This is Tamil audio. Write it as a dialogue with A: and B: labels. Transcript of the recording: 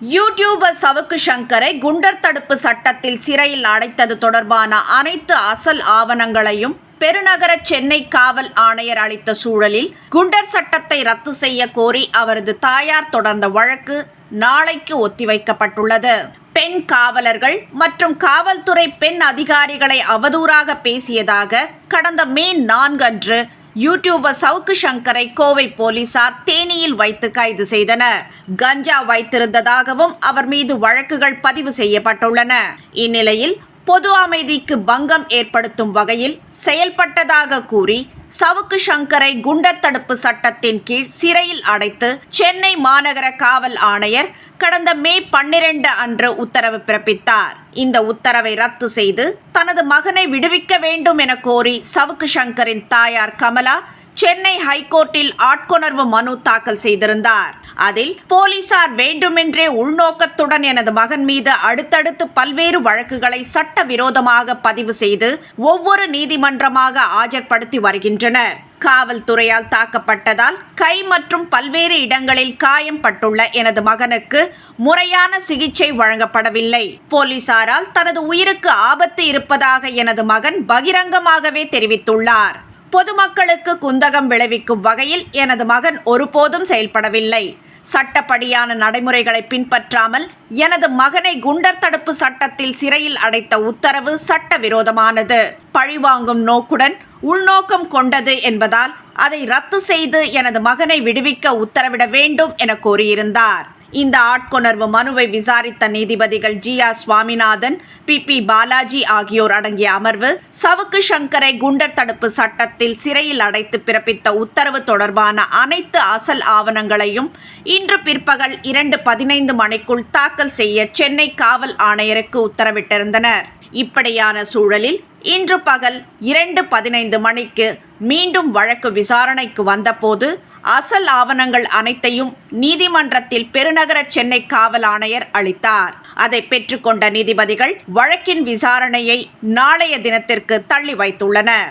A: யூடியூபர் சவுக்கு சங்கரை குண்டர் தடுப்பு சட்டத்தில் சிறையில் அடைத்தது தொடர்பான அனைத்து அசல் ஆவணங்களையும் பெருநகர சென்னை காவல் ஆணையர் அளித்த சூழலில் குண்டர் சட்டத்தை ரத்து செய்ய கோரி அவரது தாயார் தொடர்ந்த வழக்கு நாளைக்கு ஒத்திவைக்கப்பட்டுள்ளது. பெண் காவலர்கள் மற்றும் காவல்துறை பெண் அதிகாரிகளை அவதூறாக பேசியதாக கடந்த மே நான்கு அன்று யூடியூபர் சவுக்கு சங்கரை கோவை போலீசார் தேனியில் வைத்து கைது செய்தனர். கஞ்சா வைத்திருந்ததாகவும் அவர் மீது வழக்குகள் பதிவு செய்யப்பட்டுள்ளன. இந்நிலையில் பொது அமைதிக்கு பங்கம் ஏற்படுத்தும் வகையில் செயல்பட்டதாக கூறி சவுக்கு சங்கரை குண்டர் தடுப்பு சட்டத்தின் கீழ் சிறையில் அடைத்து சென்னை மாநகர காவல் ஆணையர் கடந்த மே பன்னிரண்டு அன்று உத்தரவு பிறப்பித்தார். இந்த உத்தரவை ரத்து செய்து தனது மகனை விடுவிக்க வேண்டும் என கோரி சவுக்கு சங்கரின் தாயார் கமலா சென்னை ஹைகோர்ட்டில் ஆட்கொணர்வு மனு தாக்கல் செய்திருந்தார். அதில் போலீசார் வேண்டுமென்றே உள்நோக்கத்துடன் எனது மகன் மீது அடுத்தடுத்து பல்வேறு வழக்குகளை சட்டவிரோதமாக பதிவு செய்து ஒவ்வொரு நீதிமன்றமாக ஆஜர்படுத்தி வருகின்றனர். காவல்துறையால் தாக்கப்பட்டதால் கை மற்றும் பல்வேறு இடங்களில் காயம் பட்டுள்ள எனது மகனுக்கு முறையான சிகிச்சை வழங்கப்படவில்லை. போலீசாரால் தனது உயிருக்கு ஆபத்து இருப்பதாக எனது மகன் பகிரங்கமாகவே தெரிவித்துள்ளார். பொதுமக்களுக்கு குந்தகம் விளைவிக்கும் வகையில் எனது மகன் ஒருபோதும் செயல்படவில்லை. சட்டப்படியான நடைமுறைகளை பின்பற்றாமல் எனது மகனை குண்டர் தடுப்பு சட்டத்தில் சிறையில் அடைத்த உத்தரவு சட்டவிரோதமானது. பழிவாங்கும் நோக்குடன் உள்நோக்கம் கொண்டது என்பதால் அதை ரத்து செய்து எனது மகனை விடுவிக்க உத்தரவிட வேண்டும் என கோரியிருந்தார் இந்த ஆட்கொணர்வு மனுவை விசாரித்த நீதிபதிகள் G R Swaminathan P P Balaji ஆகியோர் அடங்கிய அமர்வு சவுக்கு சங்கரை குண்டர் தடுப்பு சட்டத்தில் சிறையில் அடைத்து பிறப்பித்த உத்தரவு தொடர்பான அனைத்து அசல் ஆவணங்களையும் இன்று பிற்பகல் இரண்டு பதினைந்து மணிக்குள் தாக்கல் செய்ய சென்னை காவல் ஆணையருக்கு உத்தரவிட்டிருந்தனர். இப்படியான சூழலில் இன்று பகல் இரண்டு பதினைந்து மணிக்கு மீண்டும் வழக்கு விசாரணைக்கு வந்தபோது அசல் ஆவணங்கள் அனைத்தையும் நீதிமன்றத்தில் பெருநகர சென்னை காவல் ஆணையர் அளித்தார். அதை பெற்றுக்கொண்ட நீதிபதிகள் வழக்கின் விசாரணையை நாளைய தினத்திற்கு தள்ளி வைத்துள்ளனர்.